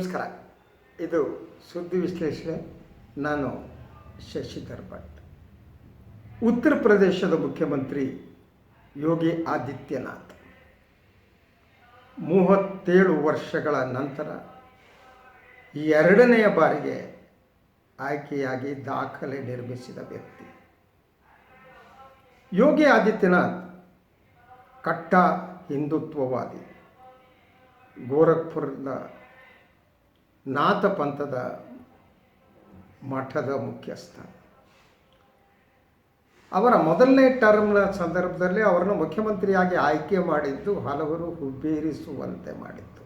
ನಮಸ್ಕಾರ. ಇದು ಸುದ್ದಿ ವಿಶ್ಲೇಷಣೆ. ನಾನು ಶಶಿಧರ್ ಭಟ್. ಉತ್ತರ ಪ್ರದೇಶದ ಮುಖ್ಯಮಂತ್ರಿ ಯೋಗಿ ಆದಿತ್ಯನಾಥ್. ಮೂವತ್ತೇಳು ವರ್ಷಗಳ ನಂತರ ಎರಡನೆಯ ಬಾರಿಗೆ ಆಯ್ಕೆಯಾಗಿ ದಾಖಲೆ ನಿರ್ಮಿಸಿದ ವ್ಯಕ್ತಿ. ಯೋಗಿ ಆದಿತ್ಯನಾಥ್ ಕಟ್ಟ ಹಿಂದುತ್ವವಾದಿ. ಗೋರಖ್ಪುರದ ನಾಥ ಪಂಥದ ಮಠದ ಮುಖ್ಯಸ್ಥ. ಅವರ ಮೊದಲನೇ ಟರ್ಮ್ನ ಸಂದರ್ಭದಲ್ಲಿ ಅವರನ್ನು ಮುಖ್ಯಮಂತ್ರಿಯಾಗಿ ಆಯ್ಕೆ ಮಾಡಿದ್ದು, ಹಲವರು ಹುಬ್ಬೇರಿಸುವಂತೆ ಮಾಡಿತ್ತು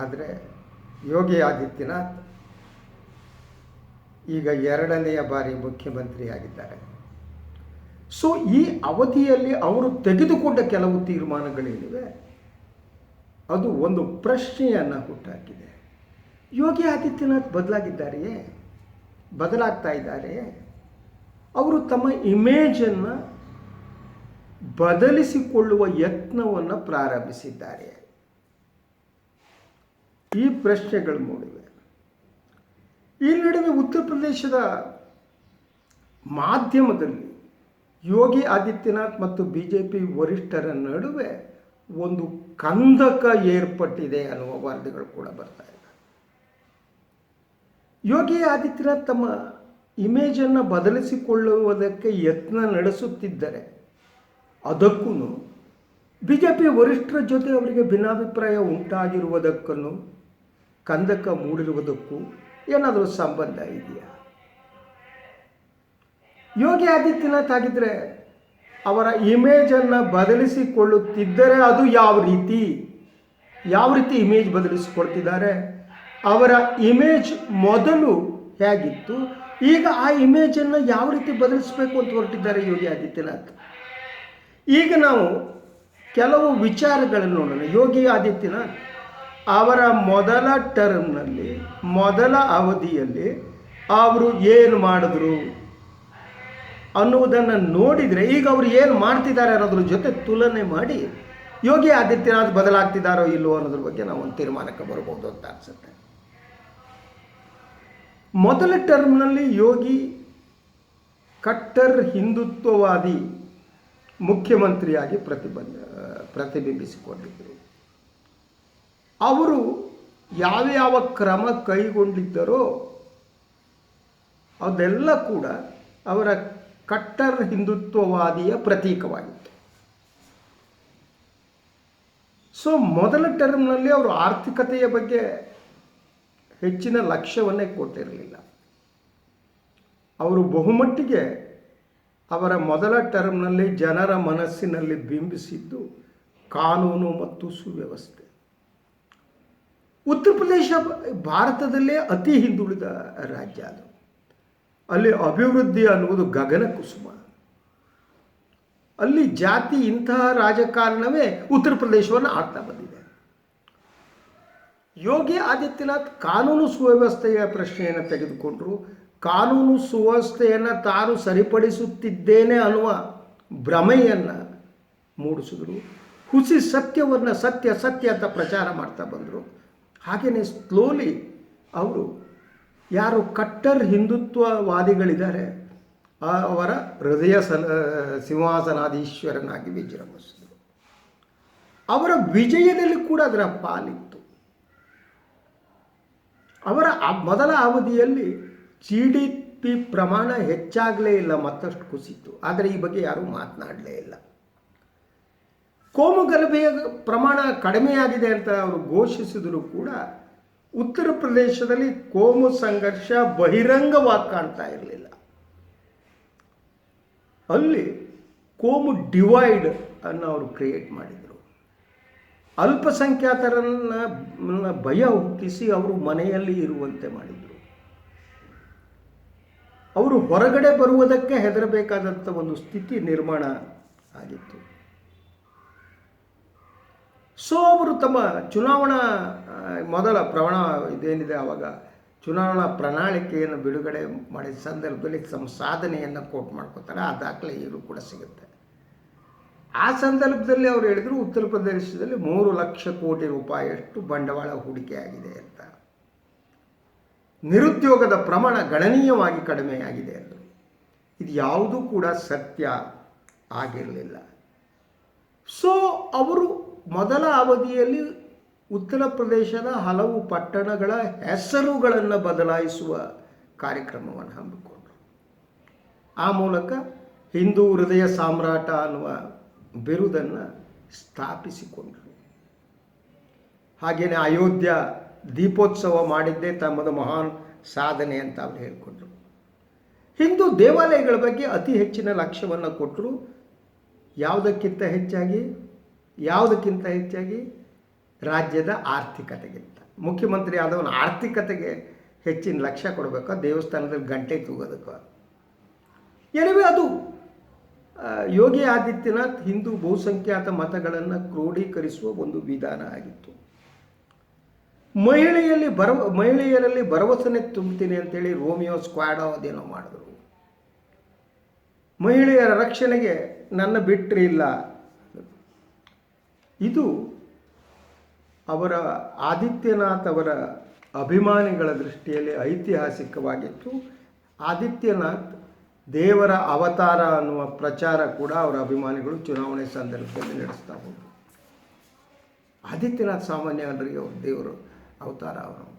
ಆದರೆ ಯೋಗಿ ಆದಿತ್ಯನಾಥ್ ಈಗ ಎರಡನೆಯ ಬಾರಿ ಮುಖ್ಯಮಂತ್ರಿಯಾಗಿದ್ದಾರೆ. ಸೊ ಈ ಅವಧಿಯಲ್ಲಿ ಅವರು ತೆಗೆದುಕೊಂಡ ಕೆಲವು ತೀರ್ಮಾನಗಳೇನಿವೆ? ಅದು ಒಂದು ಪ್ರಶ್ನೆಯನ್ನು ಹುಟ್ಟಾಕಿದೆ. ಯೋಗಿ ಆದಿತ್ಯನಾಥ್ ಬದಲಾಗಿದ್ದಾರೆಯೇ? ಬದಲಾಗ್ತಾ ಇದ್ದಾರೆ. ಅವರು ತಮ್ಮ ಇಮೇಜನ್ನು ಬದಲಿಸಿಕೊಳ್ಳುವ ಯತ್ನವನ್ನು ಪ್ರಾರಂಭಿಸಿದ್ದಾರೆ. ಈ ಪ್ರಶ್ನೆಗಳು ಮೂಡಿವೆ. ಈ ನಡುವೆ ಉತ್ತರ ಪ್ರದೇಶದ ಮಾಧ್ಯಮದಲ್ಲಿ ಯೋಗಿ ಆದಿತ್ಯನಾಥ್ ಮತ್ತು ಬಿ ಜೆ ಪಿ ವರಿಷ್ಠರ ನಡುವೆ ಒಂದು ಕಂದಕ ಏರ್ಪಟ್ಟಿದೆ ಅನ್ನುವ ವರದಿಗಳು ಕೂಡ ಬರ್ತಾ ಇದೆ. ಯೋಗಿ ಆದಿತ್ಯನಾಥ್ ತಮ್ಮ ಇಮೇಜನ್ನು ಬದಲಿಸಿಕೊಳ್ಳುವುದಕ್ಕೆ ಯತ್ನ ನಡೆಸುತ್ತಿದ್ದರೆ ಅದಕ್ಕೂ ಬಿ ಜೆ ಪಿ ವರಿಷ್ಠರ ಜೊತೆ ಅವರಿಗೆ ಭಿನ್ನಾಭಿಪ್ರಾಯ ಉಂಟಾಗಿರುವುದಕ್ಕೂ ಕಂದಕ ಮೂಡಿರುವುದಕ್ಕೂ ಏನಾದರೂ ಸಂಬಂಧ ಇದೆಯಾ? ಯೋಗಿ ಆದಿತ್ಯನಾಥ್ ಆಗಿದ್ದರೆ ಅವರ ಇಮೇಜನ್ನು ಬದಲಿಸಿಕೊಳ್ಳುತ್ತಿದ್ದರೆ ಅದು ಯಾವ ರೀತಿ? ಯಾವ ರೀತಿ ಇಮೇಜ್ ಬದಲಿಸಿಕೊಳ್ತಿದ್ದಾರೆ? ಅವರ ಇಮೇಜ್ ಮೊದಲು ಹೇಗಿತ್ತು? ಈಗ ಆ ಇಮೇಜನ್ನು ಯಾವ ರೀತಿ ಬದಲಿಸಬೇಕು ಅಂತ ಹೊರಟಿದ್ದಾರೆ ಯೋಗಿ ಆದಿತ್ಯನಾಥ್. ಈಗ ನಾವು ಕೆಲವು ವಿಚಾರಗಳನ್ನು ನೋಡೋಣ. ಯೋಗಿ ಆದಿತ್ಯನಾಥ್, ಅವರ ಮೊದಲ ಟರ್ಮ್ನಲ್ಲಿ ಮೊದಲ ಅವಧಿಯಲ್ಲಿ, ಅವರು ಏನು ಮಾಡಿದ್ರು? ಅನ್ನುವುದನ್ನು ನೋಡಿದರೆ ಈಗ ಅವರು ಏನು ಮಾಡ್ತಿದ್ದಾರೆ ಅನ್ನೋದ್ರ ಜೊತೆ ತುಲನೆ ಮಾಡಿ ಯೋಗಿ ಆದಿತ್ಯನಾಥ್ ಬದಲಾಗ್ತಿದ್ದಾರೋ ಇಲ್ಲವೋ ಅನ್ನೋದ್ರ ಬಗ್ಗೆ ನಾವು ಒಂದು ತೀರ್ಮಾನಕ್ಕೆ ಬರ್ಬೋದು ಅಂತ ಅನಿಸುತ್ತೆ. ಮೊದಲ ಟರ್ಮ್ನಲ್ಲಿ ಯೋಗಿ ಕಟ್ಟರ್ ಹಿಂದುತ್ವವಾದಿ ಮುಖ್ಯಮಂತ್ರಿಯಾಗಿ ಪ್ರತಿಬಂಧ, ಪ್ರತಿಬಿಂಬಿಸಿಕೊಂಡಿದ್ದರು. ಅವರು ಯಾವ್ಯಾವ ಕ್ರಮ ಕೈಗೊಂಡಿದ್ದರೋ ಅದೆಲ್ಲ ಕೂಡ ಅವರ ಕಟ್ಟರ್ ಹಿಂದುತ್ವವಾದಿಯ ಪ್ರತೀಕವಾಗಿತ್ತು. ಸೊ ಮೊದಲ ಟರ್ಮ್ನಲ್ಲಿ ಅವರು ಆರ್ಥಿಕತೆಯ ಬಗ್ಗೆ ಹೆಚ್ಚಿನ ಲಕ್ಷ್ಯವನ್ನೇ ಕೊಟ್ಟಿರಲಿಲ್ಲ. ಅವರು ಬಹುಮಟ್ಟಿಗೆ ಅವರ ಮೊದಲ ಟರ್ಮ್ನಲ್ಲಿ ಜನರ ಮನಸ್ಸಿನಲ್ಲಿ ಬಿಂಬಿಸಿದ್ದು ಕಾನೂನು ಮತ್ತು ಸುವ್ಯವಸ್ಥೆ. ಉತ್ತರ ಪ್ರದೇಶ ಭಾರತದಲ್ಲೇ ಅತಿ ಹಿಂದುಳಿದ ರಾಜ್ಯ ಅದು. ಅಲ್ಲಿ ಅಭಿವೃದ್ಧಿ ಅನ್ನುವುದು ಗಗನ ಕುಸುಮ. ಅಲ್ಲಿ ಜಾತಿ ಇಂತಹ ರಾಜಕಾರಣವೇ ಉತ್ತರ ಪ್ರದೇಶವನ್ನು ಆಡ್ತಾ ಬಂದಿದೆ. ಯೋಗಿ ಆದಿತ್ಯನಾಥ್ ಕಾನೂನು ಸುವ್ಯವಸ್ಥೆಯ ಪ್ರಶ್ನೆಯನ್ನು ತೆಗೆದುಕೊಂಡರು. ಕಾನೂನು ಸುವ್ಯವಸ್ಥೆಯನ್ನು ತಾನು ಸರಿಪಡಿಸುತ್ತಿದ್ದೇನೆ ಅನ್ನುವ ಭ್ರಮೆಯನ್ನು ಮೂಡಿಸಿದ್ರು. ಹುಸಿ ಸತ್ಯವನ್ನು ಸತ್ಯ ಸತ್ಯ ಅಂತ ಪ್ರಚಾರ ಮಾಡ್ತಾ ಬಂದರು. ಹಾಗೆಯೇ ಸ್ಲೋಲಿ ಅವರು ಯಾರು ಕಟ್ಟರ್ ಹಿಂದುತ್ವವಾದಿಗಳಿದ್ದಾರೆ ಅವರ ಹೃದಯ ಸಲ ಸಿಂಹಾಸನಾಧೀಶ್ವರನಾಗಿ ವಿಜೃಂಭಿಸಿದರು ಅವರ ವಿಜಯದಲ್ಲಿ ಕೂಡ ಅದರ ಪಾಲಿತ್ತು. ಅವರ ಮೊದಲ ಅವಧಿಯಲ್ಲಿ ಜಿ ಡಿ ಪಿ ಪ್ರಮಾಣ ಹೆಚ್ಚಾಗಲೇ ಇಲ್ಲ, ಮತ್ತಷ್ಟು ಕುಸಿತು. ಆದರೆ ಈ ಬಗ್ಗೆ ಯಾರೂ ಮಾತನಾಡಲೇ ಇಲ್ಲ. ಕೋಮು ಗಲಭೆಯ ಪ್ರಮಾಣ ಕಡಿಮೆಯಾಗಿದೆ ಅಂತ ಅವರು ಘೋಷಿಸಿದರೂ ಕೂಡ ಉತ್ತರ ಪ್ರದೇಶದಲ್ಲಿ ಕೋಮು ಸಂಘರ್ಷ ಬಹಿರಂಗವಾಗಿ ಕಾಣ್ತಾ ಇರಲಿಲ್ಲ. ಅಲ್ಲಿ ಕೋಮು ಡಿವೈಡ್ ಅನ್ನು ಅವರು ಕ್ರಿಯೇಟ್ ಮಾಡಿದರು. ಅಲ್ಪಸಂಖ್ಯಾತರನ್ನು ಭಯ ಹುಟ್ಟಿಸಿ ಅವರು ಮನೆಯಲ್ಲಿ ಇರುವಂತೆ ಮಾಡಿದರು. ಅವರು ಹೊರಗಡೆ ಬರುವುದಕ್ಕೆ ಹೆದರಬೇಕಾದಂಥ ಒಂದು ಸ್ಥಿತಿ ನಿರ್ಮಾಣ ಆಗಿತ್ತು. ಸೊ ಅವರು ತಮ್ಮ ಚುನಾವಣಾ ಮೊದಲ ಪ್ರಮಾಣ ಇದೇನಿದೆ ಆವಾಗ ಚುನಾವಣಾ ಪ್ರಣಾಳಿಕೆಯನ್ನು ಬಿಡುಗಡೆ ಮಾಡಿದ ಸಂದರ್ಭದಲ್ಲಿ ತಮ್ಮ ಸಾಧನೆಯನ್ನು ಕೋಟ್ ಮಾಡ್ಕೋತಾರೆ ಆ ದಾಖಲೆ ಈಗಲೂ ಕೂಡ ಸಿಗುತ್ತೆ. ಆ ಸಂದರ್ಭದಲ್ಲಿ ಅವರು ಹೇಳಿದರು, ಉತ್ತರ ಪ್ರದೇಶದಲ್ಲಿ ಮೂರು ಲಕ್ಷ ಕೋಟಿ ರೂಪಾಯಿಯಷ್ಟು ಬಂಡವಾಳ ಹೂಡಿಕೆ ಆಗಿದೆ ಅಂತ. ನಿರುದ್ಯೋಗದ ಪ್ರಮಾಣ ಗಣನೀಯವಾಗಿ ಕಡಿಮೆಯಾಗಿದೆ ಅಂದರು ಇದು ಯಾವುದೂ ಕೂಡ ಸತ್ಯ ಆಗಿರಲಿಲ್ಲ. ಸೊ ಅವರು ಮೊದಲ ಅವಧಿಯಲ್ಲಿ ಉತ್ತರ ಪ್ರದೇಶದ ಹಲವು ಪಟ್ಟಣಗಳ ಹೆಸರುಗಳನ್ನು ಬದಲಾಯಿಸುವ ಕಾರ್ಯಕ್ರಮವನ್ನು ಹಮ್ಮಿಕೊಂಡರು. ಆ ಮೂಲಕ ಹಿಂದೂ ಹೃದಯ ಸಾಮ್ರಾಟ ಅನ್ನುವ ಬಿರುದನ್ನು ಸ್ಥಾಪಿಸಿಕೊಂಡರು. ಹಾಗೆಯೇ ಅಯೋಧ್ಯ ದೀಪೋತ್ಸವ ಮಾಡಿದ್ದೇ ತಮ್ಮದು ಮಹಾನ್ ಸಾಧನೆ ಅಂತ ಅವರು ಹೇಳಿಕೊಂಡರು. ಹಿಂದೂ ದೇವಾಲಯಗಳ ಬಗ್ಗೆ ಅತಿ ಹೆಚ್ಚಿನ ಲಕ್ಷ್ಯವನ್ನು ಕೊಟ್ಟರು ಯಾವುದಕ್ಕಿಂತ ಹೆಚ್ಚಾಗಿ? ಯಾವುದಕ್ಕಿಂತ ಹೆಚ್ಚಾಗಿ ರಾಜ್ಯದ ಆರ್ಥಿಕತೆಗಿಂತ. ಮುಖ್ಯಮಂತ್ರಿ ಆದವನ ಆರ್ಥಿಕತೆಗೆ ಹೆಚ್ಚಿನ ಲಕ್ಷ್ಯ ಕೊಡಬೇಕು, ದೇವಸ್ಥಾನದಲ್ಲಿ ಗಂಟೆ ತೂಗೋದಕ್ಕೆ. ಎನಿವೆ ಅದು. ಯೋಗಿ ಆದಿತ್ಯನಾಥ್ ಹಿಂದೂ ಬಹುಸಂಖ್ಯಾತ ಮತಗಳನ್ನು ಕ್ರೋಢೀಕರಿಸುವ ಒಂದು ವಿಧಾನ ಆಗಿತ್ತು. ಮಹಿಳೆಯಲ್ಲಿ ಭರವ ಮಹಿಳೆಯರಲ್ಲಿ ಭರವಸೆನೆ ತುಂಬುತ್ತೀನಿ ಅಂತೇಳಿ ರೋಮಿಯೋ ಸ್ಕ್ವಾಡೋ ಅದೇನೋ ಮಾಡಿದ್ರು. ಮಹಿಳೆಯರ ರಕ್ಷಣೆಗೆ ನನ್ನ ಬಿಟ್ಟರೆ ಇಲ್ಲ. ಇದು ಅವರ ಆದಿತ್ಯನಾಥ್ ಅವರ ಅಭಿಮಾನಿಗಳ ದೃಷ್ಟಿಯಲ್ಲಿ ಐತಿಹಾಸಿಕವಾಗಿತ್ತು. ಆದಿತ್ಯನಾಥ್ ದೇವರ ಅವತಾರ ಅನ್ನುವ ಪ್ರಚಾರ ಕೂಡ ಅವರ ಅಭಿಮಾನಿಗಳು ಚುನಾವಣೆ ಸಂದರ್ಭದಲ್ಲಿ ನಡೆಸ್ತಾ ಹೋದರು. ಆದಿತ್ಯನಾಥ್ ಸಾಮಾನ್ಯ ಜನರಿಗೆ ಅವರು ದೇವರು, ಅವತಾರ ಅವರು.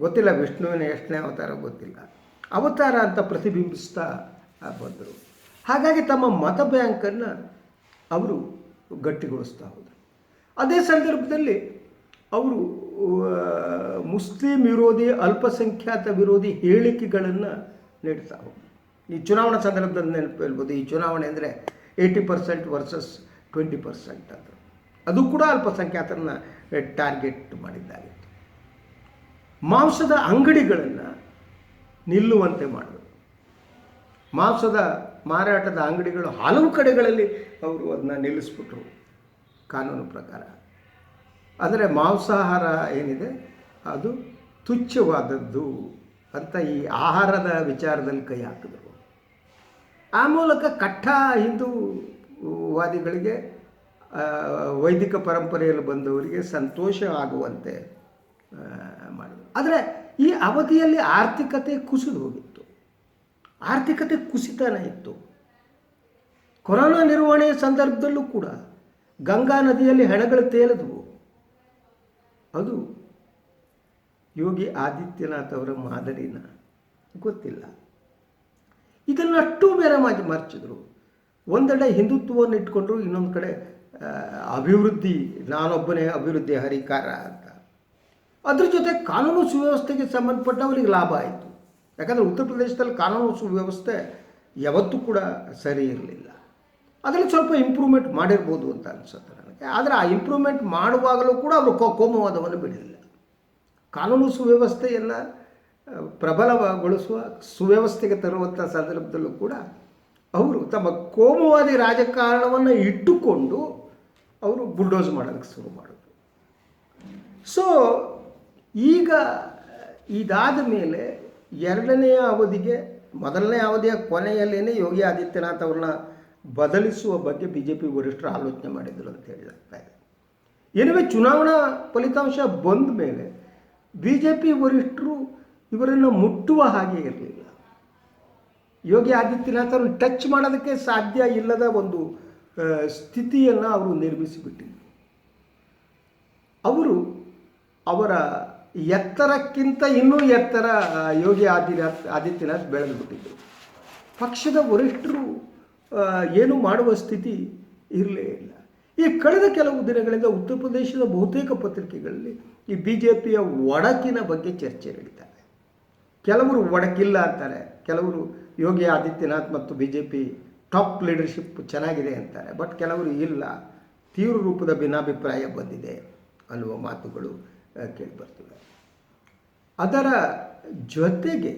ಗೊತ್ತಿಲ್ಲ ವಿಷ್ಣುವಿನ ಎಷ್ಟನೇ ಅವತಾರ ಗೊತ್ತಿಲ್ಲ. ಅವತಾರ ಅಂತ ಪ್ರತಿಬಿಂಬಿಸ್ತಾ ಬಂದರು. ಹಾಗಾಗಿ ತಮ್ಮ ಮತ ಬ್ಯಾಂಕನ್ನು ಅವರು ಗಟ್ಟಿಗೊಳಿಸ್ತಾ ಹೋದರು. ಅದೇ ಸಂದರ್ಭದಲ್ಲಿ ಅವರು ಮುಸ್ಲಿಂ ವಿರೋಧಿ, ಅಲ್ಪಸಂಖ್ಯಾತ ವಿರೋಧಿ ಹೇಳಿಕೆಗಳನ್ನು ನೀಡ್ತಾ ಈ ಚುನಾವಣಾ ಸಂದರ್ಭದಲ್ಲಿ ನೆನಪು ಹೇಳ್ಬೋದು, ಈ ಚುನಾವಣೆ ಅಂದರೆ eighty percent versus twenty percent ಅದು. ಅದು ಕೂಡ ಅಲ್ಪಸಂಖ್ಯಾತರನ್ನ ಟಾರ್ಗೆಟ್ ಮಾಡಿದ್ದಾರೆ. ಮಾಂಸದ ಅಂಗಡಿಗಳನ್ನು ನಿಲ್ಲುವಂತೆ ಮಾಡಿದರು ಮಾಂಸದ ಮಾರಾಟದ ಅಂಗಡಿಗಳು ಹಲವು ಕಡೆಗಳಲ್ಲಿ ಅವರು ಅದನ್ನ ನಿಲ್ಲಿಸ್ಬಿಟ್ರು. ಕಾನೂನು ಪ್ರಕಾರ. ಅಂದರೆ ಮಾಂಸಾಹಾರ ಏನಿದೆ, ಅದು ತುಚ್ಛವಾದದ್ದು ಅಂತ ಈ ಆಹಾರದ ವಿಚಾರದಲ್ಲಿ ಕೈ ಹಾಕಿದ್ರು. ಆ ಮೂಲಕ ಕಟ್ಟ ಹಿಂದೂವಾದಿಗಳಿಗೆ ವೈದಿಕ ಪರಂಪರೆಯಲ್ಲಿ ಬಂದವರಿಗೆ ಸಂತೋಷ ಆಗುವಂತೆ ಮಾಡಿದರು. ಆದರೆ ಈ ಅವಧಿಯಲ್ಲಿ ಆರ್ಥಿಕತೆ ಕುಸಿದು ಹೋಗಿತ್ತು. ಆರ್ಥಿಕತೆ ಕುಸಿತನೇ ಇತ್ತು. ಕೊರೋನಾ ನಿರ್ವಹಣೆಯ ಸಂದರ್ಭದಲ್ಲೂ ಕೂಡ ಗಂಗಾ ನದಿಯಲ್ಲಿ ಹೆಣಗಳು ತೇಲಿದವು. ಅದು ಯೋಗಿ ಆದಿತ್ಯನಾಥ್ ಅವರ ಮಾದರಿನ ಗೊತ್ತಿಲ್ಲ. ಇದನ್ನಷ್ಟು ಬೇರೆ ಮಾಡಿ ಮರ್ಚಿದ್ರು. ಒಂದೆಡೆ ಹಿಂದುತ್ವವನ್ನು ಇಟ್ಕೊಂಡ್ರು, ಇನ್ನೊಂದು ಕಡೆ ಅಭಿವೃದ್ಧಿ, ನಾನೊಬ್ಬನೇ ಅಭಿವೃದ್ಧಿ ಹರಿಕಾರ ಅಂತ. ಅದ್ರ ಜೊತೆ ಕಾನೂನು ಸುವ್ಯವಸ್ಥೆಗೆ ಸಂಬಂಧಪಟ್ಟವರಿಗೆ ಲಾಭ ಆಯಿತು. ಯಾಕಂದರೆ ಉತ್ತರ ಪ್ರದೇಶದಲ್ಲಿ ಕಾನೂನು ಸುವ್ಯವಸ್ಥೆ ಯಾವತ್ತೂ ಕೂಡ ಸರಿ ಇರಲಿಲ್ಲ. ಅದರಲ್ಲಿ ಸ್ವಲ್ಪ ಇಂಪ್ರೂವ್ಮೆಂಟ್ ಮಾಡಿರ್ಬೋದು ಅಂತ ಅನಿಸುತ್ತೆ ನನಗೆ. ಆದರೆ ಆ ಇಂಪ್ರೂವ್ಮೆಂಟ್ ಮಾಡುವಾಗಲೂ ಕೂಡ ಅವರು ಕೋಮುವಾದವನ್ನು ಬಿಡಲಿಲ್ಲ. ಕಾನೂನು ಸುವ್ಯವಸ್ಥೆಯನ್ನು ಪ್ರಬಲಗೊಳಿಸುವ, ಸುವ್ಯವಸ್ಥೆಗೆ ತರುವಂಥ ಸಂದರ್ಭದಲ್ಲೂ ಕೂಡ ಅವರು ತಮ್ಮ ಕೋಮುವಾದಿ ರಾಜಕಾರಣವನ್ನು ಇಟ್ಟುಕೊಂಡು ಅವರು ಬುಲ್ಡೋಸ್ ಮಾಡೋದಕ್ಕೆ ಶುರು ಮಾಡಿದ್ರು. ಸೊ ಈಗ ಇದಾದ ಮೇಲೆ ಎರಡನೆಯ ಅವಧಿಗೆ, ಮೊದಲನೇ ಅವಧಿಯ ಕೊನೆಯಲ್ಲೇ ಯೋಗಿ ಆದಿತ್ಯನಾಥ್ ಅವ್ರನ್ನ ಬದಲಿಸುವ ಬಗ್ಗೆ ಬಿ ಜೆ ಪಿ ವರಿಷ್ಠರು ಆಲೋಚನೆ ಮಾಡಿದ್ರು ಅಂತ ಹೇಳಿದಾಗ್ತಾ ಇದೆ. ಏನಿವೆ ಚುನಾವಣಾ ಫಲಿತಾಂಶ ಬಂದ ಮೇಲೆ ಬಿ ಜೆ ಪಿ ವರಿಷ್ಠರು ಇವರನ್ನು ಮುಟ್ಟುವ ಹಾಗೆ ಇರಲಿಲ್ಲ. ಯೋಗಿ ಆದಿತ್ಯನಾಥ್ ಅವ್ರನ್ನ ಟಚ್ ಮಾಡೋದಕ್ಕೆ ಸಾಧ್ಯ ಇಲ್ಲದ ಒಂದು ಸ್ಥಿತಿಯನ್ನು ಅವರು ನಿರ್ಮಿಸಿಬಿಟ್ಟಿದ್ರು. ಅವರು ಅವರ ಎತ್ತರಕ್ಕಿಂತ ಇನ್ನೂ ಎತ್ತರ ಯೋಗಿ ಆದಿತ್ಯನಾಥ್ ಆದಿತ್ಯನಾಥ್ ಬೆಳೆದುಬಿಟ್ಟಿದ್ರು. ಪಕ್ಷದ ವರಿಷ್ಠರು ಏನು ಮಾಡುವ ಸ್ಥಿತಿ ಇರಲೇ ಇಲ್ಲ. ಈ ಕಳೆದ ಕೆಲವು ದಿನಗಳಿಂದ ಉತ್ತರ ಪ್ರದೇಶದ ಬಹುತೇಕ ಪತ್ರಿಕೆಗಳಲ್ಲಿ ಈ ಬಿ ಜೆ ಪಿಯ ಒಡಕಿನ ಬಗ್ಗೆ ಚರ್ಚೆ ನಡೀತಾರೆ ಕೆಲವರು ಒಡಕಿಲ್ಲ ಅಂತಾರೆ, ಕೆಲವರು ಯೋಗಿ ಆದಿತ್ಯನಾಥ್ ಮತ್ತು B J P top leadership ಚೆನ್ನಾಗಿದೆ ಅಂತಾರೆ, ಬಟ್ ಕೆಲವರು ಇಲ್ಲ, ತೀವ್ರ ರೂಪದ ಭಿನ್ನಾಭಿಪ್ರಾಯ ಬಂದಿದೆ ಅನ್ನುವ ಮಾತುಗಳು ಕೇಳಿಬರ್ತವೆ ಅದರ ಜೊತೆಗೆ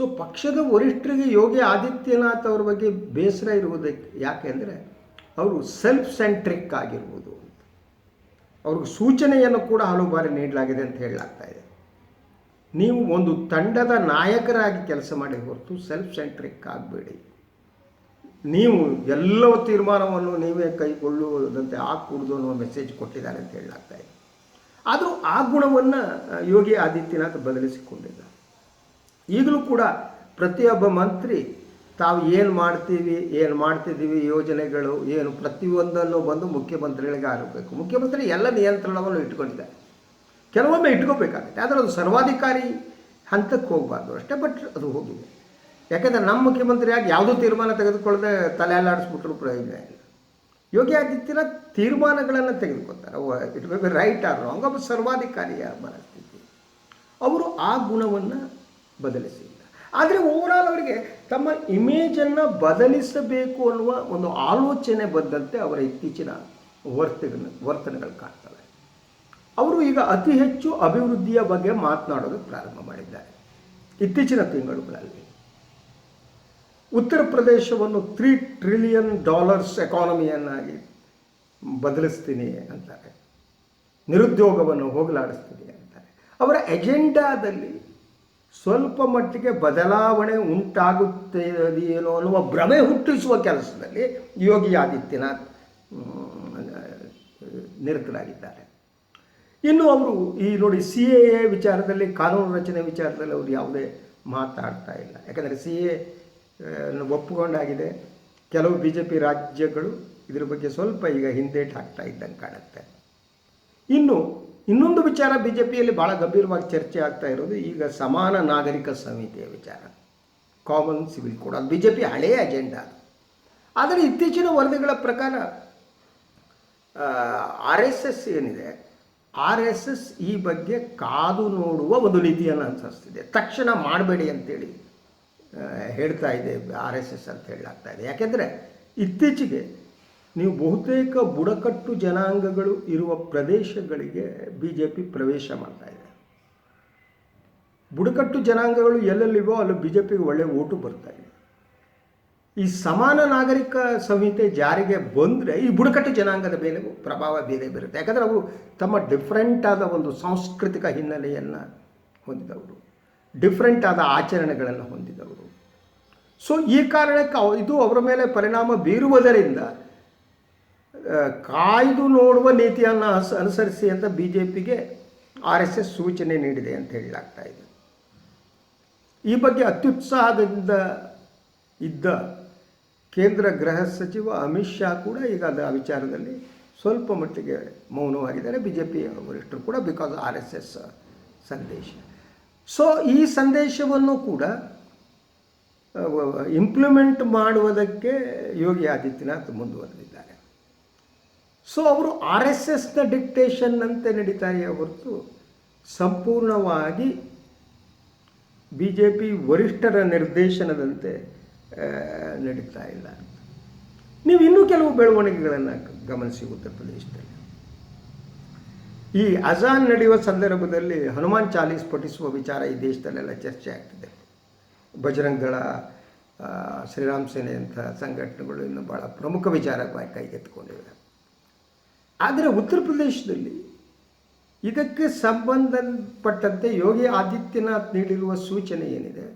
ಸೊ ಪಕ್ಷದ ವರಿಷ್ಠರಿಗೆ ಯೋಗಿ ಆದಿತ್ಯನಾಥ್ ಅವ್ರ ಬಗ್ಗೆ ಬೇಸರ ಇರುವುದಕ್ಕೆ ಯಾಕೆಂದರೆ ಅವರು ಸೆಲ್ಫ್ ಸೆಂಟ್ರಿಕ್ ಆಗಿರ್ಬೋದು ಅವ್ರಿಗೆ ಸೂಚನೆಯನ್ನು ಕೂಡ ಹಲವು ಬಾರಿ ನೀಡಲಾಗಿದೆ ಅಂತ ಹೇಳಲಾಗ್ತಾ ಇದೆ. ನೀವು ಒಂದು ತಂಡದ ನಾಯಕರಾಗಿ ಕೆಲಸ ಮಾಡಿ ಹೊರತು ಸೆಲ್ಫ್ ಸೆಂಟ್ರಿಕ್ ಆಗಬೇಡಿ. ನೀವು ಎಲ್ಲವ ತೀರ್ಮಾನವನ್ನು ನೀವೇ ಕೈಗೊಳ್ಳುವುದಂತೆ ಆಗಕೂಡ್ದು ಅನ್ನೋ ಮೆಸೇಜ್ ಕೊಟ್ಟಿದ್ದಾರೆ ಅಂತ ಹೇಳಲಾಗ್ತಾ ಇದೆ. ಆದರೂ ಆ ಗುಣವನ್ನು ಯೋಗಿ ಆದಿತ್ಯನಾಥ್ ಬದಲಿಸಿಕೊಂಡಿಲ್ಲ ಈಗಲೂ ಕೂಡ ಪ್ರತಿಯೊಬ್ಬ ಮಂತ್ರಿ ತಾವು ಏನು ಮಾಡ್ತೀವಿ, ಏನು ಮಾಡ್ತಿದ್ದೀವಿ, ಯೋಜನೆಗಳು ಏನು ಪ್ರತಿಯೊಂದನ್ನು ಬಂದು ಮುಖ್ಯಮಂತ್ರಿಗಳಿಗೆ ಆಗಬೇಕು ಮುಖ್ಯಮಂತ್ರಿ ಎಲ್ಲ ನಿಯಂತ್ರಣವನ್ನು ಇಟ್ಕೊಂಡಿದ್ದಾರೆ ಕೆಲವೊಮ್ಮೆ ಇಟ್ಕೋಬೇಕಾಗುತ್ತೆ. ಆದರೆ ಅದು ಸರ್ವಾಧಿಕಾರಿ ಹಂತಕ್ಕೆ ಹೋಗಬಾರ್ದು ಅಷ್ಟೇ, ಬಟ್ ಅದು ಹೋಗಿದೆ. ಯಾಕೆಂದರೆ ನಮ್ಮ ಮುಖ್ಯಮಂತ್ರಿಯಾಗಿ ಯಾವುದೂ ತೀರ್ಮಾನ ತೆಗೆದುಕೊಳ್ಳದೆ ತಲೆ ಅಲ್ಲಾಡಿಸ್ಬಿಟ್ರು ಪ್ರಯೋಜನ ಇಲ್ಲ. ಯೋಗಿ ಆದಿತ್ಯನಾಥ್ ತೀರ್ಮಾನಗಳನ್ನು ತೆಗೆದುಕೊಳ್ತಾರೆ. It may be right or wrong ಒಬ್ಬ ಸರ್ವಾಧಿಕಾರಿಯ ಮನಸ್ಥಿತಿ. ಅವರು ಆ ಗುಣವನ್ನು ಬದಲಿಸಿಲ್ಲ. ಆದರೆ ಓವರಾಲ್ ಅವರಿಗೆ ತಮ್ಮ ಇಮೇಜನ್ನು ಬದಲಿಸಬೇಕು ಅನ್ನುವ ಒಂದು ಆಲೋಚನೆ ಬಂದಂತೆ ಅವರ ಇತ್ತೀಚಿನ ವರ್ತನೆ, ವರ್ತನೆಗಳು ಕಾಣ್ತವೆ. ಅವರು ಈಗ ಅತಿ ಹೆಚ್ಚು ಅಭಿವೃದ್ಧಿಯ ಬಗ್ಗೆ ಮಾತನಾಡೋದು ಪ್ರಾರಂಭ ಮಾಡಿದ್ದಾರೆ. ಇತ್ತೀಚಿನ ತಿಂಗಳುಗಳಲ್ಲಿ. ಉತ್ತರ ಪ್ರದೇಶವನ್ನು ತ್ರೀ ಟ್ರಿಲಿಯನ್ ಡಾಲರ್ಸ್ ಎಕಾನಮಿಯನ್ನಾಗಿ ಬದಲಿಸ್ತೀನಿ ಅಂತಾರೆ. ನಿರುದ್ಯೋಗವನ್ನು ಹೋಗಲಾಡಿಸ್ತೀನಿ ಅಂತಾರೆ. ಅವರ ಎಜೆಂಡಾದಲ್ಲಿ ಸ್ವಲ್ಪ ಮಟ್ಟಿಗೆ ಬದಲಾವಣೆ ಉಂಟಾಗುತ್ತದೆಯೇನೋ ಅನ್ನುವ ಭ್ರಮೆ ಹುಟ್ಟಿಸುವ ಕೆಲಸದಲ್ಲಿ ಯೋಗಿ ಆದಿತ್ಯನಾಥ್ ನಿರತರಾಗಿದ್ದಾರೆ. ಇನ್ನು ಅವರು ಈ ನೋಡಿ ಸಿ ಎ ಎ ವಿಚಾರದಲ್ಲಿ, ಕಾನೂನು ರಚನೆ ವಿಚಾರದಲ್ಲಿ ಅವರು ಯಾವುದೇ ಮಾತಾಡ್ತಾ ಇಲ್ಲ. ಯಾಕಂದರೆ ಸಿ ಎ ಒಪ್ಪಿಕೊಂಡಾಗಿದೆ. ಕೆಲವು ಬಿ ಜೆ ಪಿ ರಾಜ್ಯಗಳು ಇದ್ರ ಬಗ್ಗೆ ಸ್ವಲ್ಪ ಈಗ ಹಿಂದೇಟು ಹಾಕ್ತಾ ಇದ್ದಂಗೆ ಕಾಣುತ್ತೆ. ಇನ್ನು ಇನ್ನೊಂದು ವಿಚಾರ ಬಿ ಜೆ ಪಿಯಲ್ಲಿ ಭಾಳ ಗಂಭೀರವಾಗಿ ಚರ್ಚೆ ಆಗ್ತಾ ಇರೋದು ಈಗ ಸಮಾನ ನಾಗರಿಕ ಸಮಿತಿಯ ವಿಚಾರ. ಕಾಮನ್ ಸಿವಿಲ್ ಕೋಡ್ ಅದು ಬಿ ಜೆ ಪಿ ಹಳೆಯ ಅಜೆಂಡಾ ಆದರೆ ಇತ್ತೀಚಿನ ವರದಿಗಳ ಪ್ರಕಾರ ಆರ್ ಎಸ್ ಎಸ್ ಏನಿದೆ? ಆರ್ ಎಸ್ ಎಸ್ ಈ ಬಗ್ಗೆ ಕಾದು ನೋಡುವ ಒಂದು ನೀತಿಯನ್ನು ಅನುಸರಿಸ್ತಿದೆ. ತಕ್ಷಣ ಮಾಡಬೇಡಿ ಅಂತೇಳಿ ಹೇಳ್ತಾ ಇದೆ ಆರ್ ಎಸ್ ಎಸ್ ಅಂತ ಹೇಳಲಾಗ್ತಾ ಇದೆ. ಯಾಕೆಂದರೆ ಇತ್ತೀಚೆಗೆ ನೀವು ಬಹುತೇಕ ಬುಡಕಟ್ಟು ಜನಾಂಗಗಳು ಇರುವ ಪ್ರದೇಶಗಳಿಗೆ ಬಿ ಜೆ ಪಿ ಪ್ರವೇಶ ಮಾಡ್ತಾ ಇದೆ. ಬುಡಕಟ್ಟು ಜನಾಂಗಗಳು ಎಲ್ಲೆಲ್ಲಿವೋ ಅಲ್ಲಿ ಬಿ ಜೆ ಪಿಗೆ ಒಳ್ಳೆ ಓಟು ಬರ್ತಾ ಇದೆ. ಈ ಸಮಾನ ನಾಗರಿಕ ಸಂಹಿತೆ ಜಾರಿಗೆ ಬಂದರೆ ಈ ಬುಡಕಟ್ಟು ಜನಾಂಗದ ಮೇಲೆ ಪ್ರಭಾವ ಬೇರೆ ಬೀರುತ್ತೆ. ಯಾಕಂದರೆ ಅವರು ತಮ್ಮ ಡಿಫ್ರೆಂಟ್ ಆದ ಒಂದು ಸಾಂಸ್ಕೃತಿಕ ಹಿನ್ನೆಲೆಯನ್ನು ಹೊಂದಿದವರು. ಡಿಫ್ರೆಂಟ್ ಆದ ಆಚರಣೆಗಳನ್ನು ಹೊಂದಿದವರು. ಸೊ ಈ ಕಾರಣಕ್ಕೆ ಇದು ಅವರ ಮೇಲೆ ಪರಿಣಾಮ ಬೀರುವುದರಿಂದ ಕಾಯ್ದು ನೋಡುವ ನೀತಿಯನ್ನು ಅನುಸರಿಸಿ ಅಂತ ಬಿ ಜೆ ಪಿಗೆ ಆರ್ ಎಸ್ ಎಸ್ ಸೂಚನೆ ನೀಡಿದೆ ಅಂತ ಹೇಳಲಾಗ್ತಾ ಇದೆ. ಈ ಬಗ್ಗೆ ಅತ್ಯುತ್ಸಾಹದಿಂದ ಇದ್ದ ಕೇಂದ್ರ ಗೃಹ ಸಚಿವ ಅಮಿತ್ ಶಾ ಕೂಡ ಈಗ ಅದು ಆ ವಿಚಾರದಲ್ಲಿ ಸ್ವಲ್ಪ ಮಟ್ಟಿಗೆ ಮೌನವಾಗಿದ್ದಾರೆ. ಬಿ ಜೆ ಪಿ ವರಿಷ್ಠರು ಕೂಡ ಬಿಕಾಸ್ ಆರ್ ಎಸ್ ಎಸ್ ಸಂದೇಶ. ಸೊ ಈ ಸಂದೇಶವನ್ನು ಕೂಡ ಇಂಪ್ಲಿಮೆಂಟ್ ಮಾಡುವುದಕ್ಕೆ ಯೋಗಿ ಆದಿತ್ಯನಾಥ್ ಮುಂದುವರೆದಿದ್ದಾರೆ. ಸೊ ಅವರು ಆರ್ ಎಸ್ ಎಸ್ನ ಡಿಕ್ಟೇಷನ್ನಂತೆ ನಡೀತಾರೆ ಹೊರತು ಸಂಪೂರ್ಣವಾಗಿ ಬಿ ಜೆ ಪಿ ವರಿಷ್ಠರ ನಿರ್ದೇಶನದಂತೆ ನಡೀತಾ ಇಲ್ಲ. ನೀವು ಇನ್ನೂ ಕೆಲವು ಬೆಳವಣಿಗೆಗಳನ್ನು ಗಮನಿಸಿ, ಉತ್ತರ ಪ್ರದೇಶದಲ್ಲಿ. ಈ ಅಜಾನ್ ನಡೆಯುವ ಸಂದರ್ಭದಲ್ಲಿ ಹನುಮಾನ್ ಚಾಲೀಸ್ ಪಠಿಸುವ ವಿಚಾರ ಈ ದೇಶದಲ್ಲೆಲ್ಲ ಚರ್ಚೆ ಆಗ್ತಿದೆ. ಬಜರಂಗ್ ಶ್ರೀರಾಮ್ ಸೇನೆ ಅಂಥ ಸಂಘಟನೆಗಳು ಇನ್ನು ಭಾಳ ಪ್ರಮುಖ ವಿಚಾರವಾಗಿ ಕೈಗೆತ್ತಿಕೊಂಡಿವೆ. ಆದರೆ ಉತ್ತರ ಪ್ರದೇಶದಲ್ಲಿ ಇದಕ್ಕೆ ಸಂಬಂಧಪಟ್ಟಂತೆ ಯೋಗಿ ಆದಿತ್ಯನಾಥ್ ನೀಡಿರುವ ಸೂಚನೆ ಏನಿದೆ?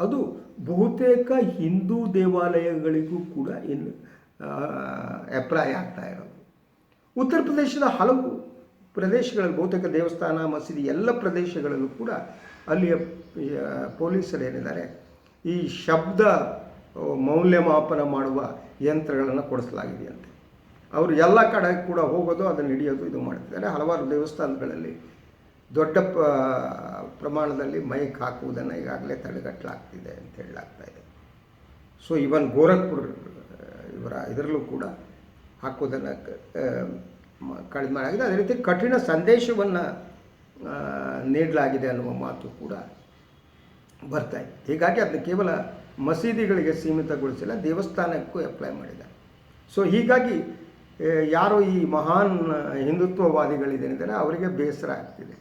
ಅದು ಬಹುತೇಕ ಹಿಂದೂ ದೇವಾಲಯಗಳಿಗೂ ಕೂಡ ಇನ್ನು ಅಪ್ಲೈ ಆಗ್ತಾ ಇರೋದು. ಉತ್ತರ ಪ್ರದೇಶದ ಹಲವು ಪ್ರದೇಶಗಳಲ್ಲಿ, ಬಹುತೇಕ ದೇವಸ್ಥಾನ, ಮಸೀದಿ ಎಲ್ಲ ಪ್ರದೇಶಗಳಲ್ಲೂ ಕೂಡ ಅಲ್ಲಿಯ ಪೊಲೀಸರು ಏನಿದ್ದಾರೆ, ಈ ಶಬ್ದ ಮೌಲ್ಯಮಾಪನ ಮಾಡುವ ಯಂತ್ರಗಳನ್ನು ಕೊಡಿಸಲಾಗಿದೆಯಂತೆ. ಅವರು ಎಲ್ಲ ಕಡೆ ಕೂಡ ಹೋಗೋದು ಅದನ್ನು ಹಿಡಿಯೋದು ಇದು ಮಾಡ್ತಿದ್ದಾರೆ. ಹಲವಾರು ದೇವಸ್ಥಾನಗಳಲ್ಲಿ ದೊಡ್ಡ ಪ್ರಮಾಣದಲ್ಲಿ ಮೈಕ್ ಹಾಕುವುದನ್ನು ಈಗಾಗಲೇ ತಡೆಗಟ್ಟಲಾಗ್ತಿದೆ ಅಂತ ಹೇಳಲಾಗ್ತಾ ಇದೆ. ಸೊ ಇವನ್ ಗೋರಖ್ಪುರ್ ಇವರ ಇದರಲ್ಲೂ ಕೂಡ ಆ, ಕಡಿಮೆ ಮಾಡಲಾಗಿದೆ. ಅದೇ ರೀತಿ ಕಠಿಣ ಸಂದೇಶವನ್ನು ನೀಡಲಾಗಿದೆ ಅನ್ನುವ ಮಾತು ಕೂಡ ಬರ್ತಾ ಇದೆ. ಹೀಗಾಗಿ ಅದನ್ನು ಕೇವಲ ಮಸೀದಿಗಳಿಗೆ ಸೀಮಿತಗೊಳಿಸಿಲ್ಲ ದೇವಸ್ಥಾನಕ್ಕೂ ಅಪ್ಲೈ ಮಾಡಿದ್ದಾರೆ. ಸೊ ಹೀಗಾಗಿ ಯಾರು ಈ ಮಹಾನ್ ಹಿಂದುತ್ವವಾದಿಗಳಿದೇನಿದ್ದಾರೆ ಅವರಿಗೆ ಬೇಸರ ಆಗ್ತಿದೆ.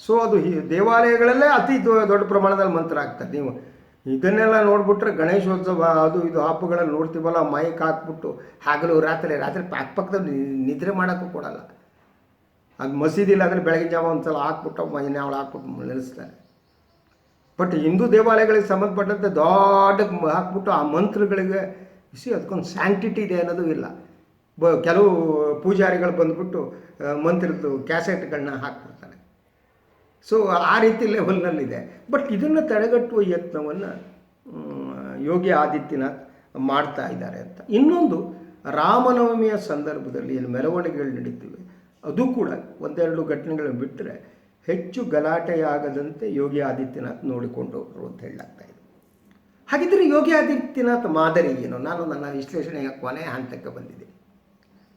ಸೊ ಅದು ದೇವಾಲಯಗಳಲ್ಲೇ ಅತಿ ದೊಡ್ಡ ಪ್ರಮಾಣದಲ್ಲಿ ಮಂತ್ರ ಆಗ್ತದೆ ನೀವು ಇದನ್ನೆಲ್ಲ ನೋಡ್ಬಿಟ್ರೆ ಗಣೇಶೋತ್ಸವ ಅದು ಇದು ಹಬ್ಬಗಳಲ್ಲಿ ನೋಡ್ತೀವಲ್ಲ, ಮೈಕ್ ಹಾಕ್ಬಿಟ್ಟು ಹಗಲು ರಾತ್ರಿ ರಾತ್ರಿ ಪಕ್ಕ ಪಕ್ಕದಲ್ಲಿ ನಿದ್ರೆ ಮಾಡೋಕ್ಕೂ ಕೊಡಲ್ಲ. ಅದು ಮಸೀದಿಲಾದರೆ ಬೆಳಗಿನ ಜಾವ ಒಂದು ಸಲ ಹಾಕ್ಬಿಟ್ಟು ಮೈನ ಅವಳು ಹಾಕ್ಬಿಟ್ಟು ನಿಲ್ಲಿಸ್ತಾರೆ ಬಟ್ ಹಿಂದೂ ದೇವಾಲಯಗಳಿಗೆ ಸಂಬಂಧಪಟ್ಟಂತೆ ದೊಡ್ಡ ಹಾಕ್ಬಿಟ್ಟು ಆ ಮಂತ್ರಗಳಿಗೆ ಸಿ ಅದಕ್ಕೊಂದು ಸ್ಯಾಂಕ್ಟಿಟಿ ಇದೆ ಅನ್ನೋದು ಇಲ್ಲ. ಬ, ಕೆಲವು ಪೂಜಾರಿಗಳು ಬಂದ್ಬಿಟ್ಟು ಮಂತ್ರದ್ದು ಕ್ಯಾಸೆಟ್ಗಳನ್ನ ಹಾಕ್ಬಿಡ್ತಾರೆ. ಸೊ ಆ ರೀತಿ ಲೆವೆಲ್ನಲ್ಲಿದೆ. ಬಟ್ ಇದನ್ನು ತಡೆಗಟ್ಟುವ ಯತ್ನವನ್ನು ಯೋಗಿ ಆದಿತ್ಯನಾಥ್ ಮಾಡ್ತಾ ಇದ್ದಾರೆ ಅಂತ. ಇನ್ನೊಂದು, ರಾಮನವಮಿಯ ಸಂದರ್ಭದಲ್ಲಿ ಏನು ಮೆರವಣಿಗೆಗಳು ನಡೀತಿವೆ. ಅದು ಕೂಡ ಒಂದೆರಡು ಘಟನೆಗಳನ್ನು ಬಿಟ್ಟರೆ ಹೆಚ್ಚು ಗಲಾಟೆಯಾಗದಂತೆ ಯೋಗಿ ಆದಿತ್ಯನಾಥ್ ನೋಡಿಕೊಂಡವರು ಅಂತ ಹೇಳಲಾಗ್ತಾ ಇದೆ. ಹಾಗಿದ್ದರೆ ಯೋಗಿ ಆದಿತ್ಯನಾಥ್ ಮಾದರಿ ಏನು? ನಾನು ನನ್ನ ವಿಶ್ಲೇಷಣೆಯ ಕೊನೆಯ ಹಂತಕ್ಕೆ ಬಂದಿದ್ದೀನಿ.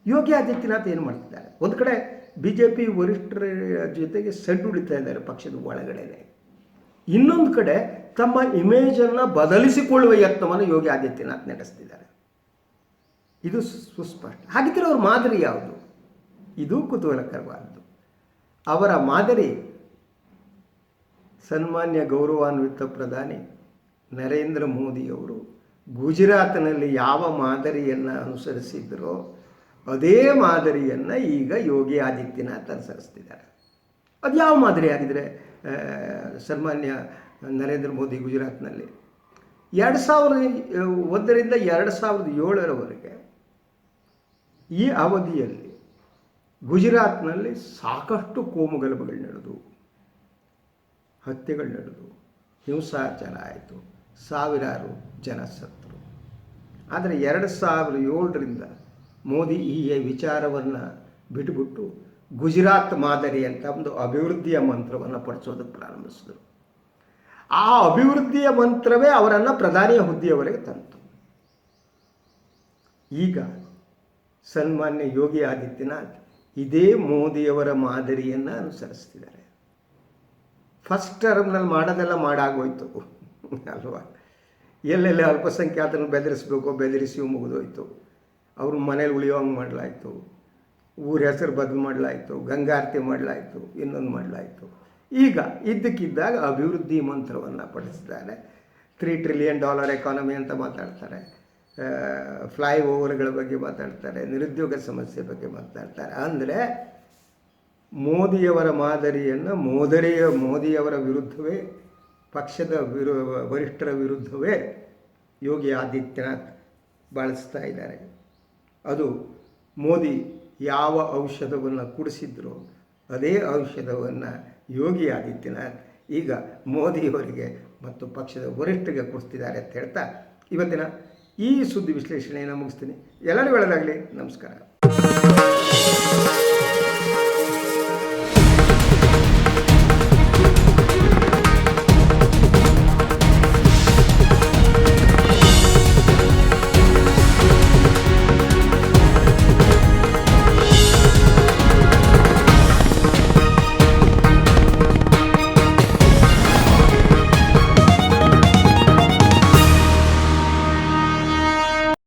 ಯೋಗಿ ಆದಿತ್ಯನಾಥ್ ಏನು ಮಾಡ್ತಿದ್ದಾರೆ? ಒಂದು ಕಡೆ ಬಿ ಜೆ ಪಿ ವರಿಷ್ಠರ ಜೊತೆಗೆ ಸೆಡ್ಡುಳಿತಾ ಇದ್ದಾರೆ ಪಕ್ಷದ ಒಳಗಡೆನೆ. ಇನ್ನೊಂದು ಕಡೆ ತಮ್ಮ ಇಮೇಜನ್ನು ಬದಲಿಸಿಕೊಳ್ಳುವ ಯತ್ನವನ್ನು ಯೋಗಿ ಆದಿತ್ಯನಾಥ್ ನಡೆಸ್ತಿದ್ದಾರೆ. ಇದು ಸುಸ್ಪಷ್ಟ. ಹಾಗಿದ್ರೆ ಅವ್ರ ಮಾದರಿ ಯಾವುದು? ಇದು ಕುತೂಹಲಕರವಾದದ್ದು ಅವರ ಮಾದರಿ ಸನ್ಮಾನ್ಯ ಗೌರವಾನ್ವಿತ ಪ್ರಧಾನಿ ನರೇಂದ್ರ ಮೋದಿಯವರು ಗುಜರಾತ್ನಲ್ಲಿ ಯಾವ ಮಾದರಿಯನ್ನು ಅನುಸರಿಸಿದ್ರೋ ಅದೇ ಮಾದರಿಯನ್ನು ಈಗ ಯೋಗಿ ಆದಿತ್ಯನಾಥ್ ಅನುಸರಿಸ್ತಿದ್ದಾರೆ. ಅದು ಯಾವ ಮಾದರಿ ಆಗಿದರೆ ಸನ್ಮಾನ್ಯ ನರೇಂದ್ರ ಮೋದಿ ಗುಜರಾತ್ನಲ್ಲಿ? ಎರಡು ಸಾವಿರದ ಒಂದರಿಂದ ಎರಡು ಸಾವಿರದ ಏಳರವರೆಗೆ ಈ ಅವಧಿಯಲ್ಲಿ ಗುಜರಾತ್ನಲ್ಲಿ ಸಾಕಷ್ಟು ಕೋಮುಗಲಭೆಗಳು ನಡೆದು, ಹತ್ಯೆಗಳು ನಡೆದು, ಹಿಂಸಾಚಾರ ಆಯಿತು, ಸಾವಿರಾರು ಜನ ಸತ್ತರು. ಆದರೆ ಎರಡು ಸಾವಿರದ ಏಳರಿಂದ ಮೋದಿ ಈ ವಿಚಾರವನ್ನು ಬಿಟ್ಟುಬಿಟ್ಟು ಗುಜರಾತ್ ಮಾದರಿ ಅಂತ ಒಂದು ಅಭಿವೃದ್ಧಿಯ ಮಂತ್ರವನ್ನು ಪಡಿಸೋದಕ್ಕೆ ಪ್ರಾರಂಭಿಸಿದರು. ಆ ಅಭಿವೃದ್ಧಿಯ ಮಂತ್ರವೇ ಅವರನ್ನು ಪ್ರಧಾನಿಯ ಹುದ್ದೆಯವರೆಗೆ ತಂತು. ಈಗ ಸನ್ಮಾನ್ಯ ಯೋಗಿ ಆದಿತ್ಯನಾಥ್ ಇದೇ ಮೋದಿಯವರ ಮಾದರಿಯನ್ನು ಅನುಸರಿಸ್ತಿದ್ದಾರೆ. ಫಸ್ಟ್ ಟರ್ಮ್ನಲ್ಲಿ ಮಾಡೋದೆಲ್ಲ ಮಾಡಾಗೋಯ್ತು. ಅಲ್ವಾ? ಎಲ್ಲೆಲ್ಲಿ ಅಲ್ಪಸಂಖ್ಯಾತರನ್ನು ಬೆದರಿಸ್ಬೇಕೋ, ಬೆದರಿಸಿ ಮುಗಿದೋಯ್ತು. ಅವ್ರ ಮನೇಲಿ ಉಳಿಯೋಂಗೆ ಮಾಡಲಾಯಿತು. ಊರ ಹೆಸರು ಬದಲು ಮಾಡಲಾಯಿತು ಗಂಗಾರತಿ ಮಾಡಲಾಯಿತು, ಇನ್ನೊಂದು ಮಾಡಲಾಯಿತು. ಈಗ ಇದ್ದಕ್ಕಿದ್ದಾಗ ಅಭಿವೃದ್ಧಿ ಮಂತ್ರವನ್ನು ಪಡಿಸ್ತಾರೆ ತ್ರೀ ಟ್ರಿಲಿಯನ್ ಡಾಲರ್ ಎಕಾನಮಿ ಅಂತ ಮಾತಾಡ್ತಾರೆ. ಫ್ಲೈ ಓವರ್ಗಳ ಬಗ್ಗೆ ಮಾತಾಡ್ತಾರೆ, ನಿರುದ್ಯೋಗ ಸಮಸ್ಯೆ ಬಗ್ಗೆ ಮಾತಾಡ್ತಾರೆ. ಅಂದರೆ ಮೋದಿಯವರ ಮಾದರಿಯನ್ನು ಮೋದರಿಯ, ಮೋದಿಯವರ ವಿರುದ್ಧವೇ, ಪಕ್ಷದ ವಿರು, ವರಿಷ್ಠರ ವಿರುದ್ಧವೇ ಯೋಗಿ ಆದಿತ್ಯನಾಥ್ ಬಳಸ್ತಾ ಇದ್ದಾರೆ. ಅದು ಮೋದಿ ಯಾವ ಔಷಧವನ್ನು ಕುಡಿಸಿದ್ರು ಅದೇ ಔಷಧವನ್ನು ಯೋಗಿ ಆದಿತ್ಯನಾಥ್ ಈಗ ಮೋದಿಯವರಿಗೆ ಮತ್ತು ಪಕ್ಷದ ವರಿಷ್ಠರಿಗೆ ಕೊಡಿಸ್ತಿದ್ದಾರೆ ಅಂತ ಹೇಳ್ತಾ ಇವತ್ತಿನ ಈ ಸುದ್ದಿ ವಿಶ್ಲೇಷಣೆಯನ್ನು ಮುಗಿಸ್ತೀನಿ. ಎಲ್ಲರಿಗೂ ಒಳ್ಳೆಯದಾಗಲಿ ನಮಸ್ಕಾರ.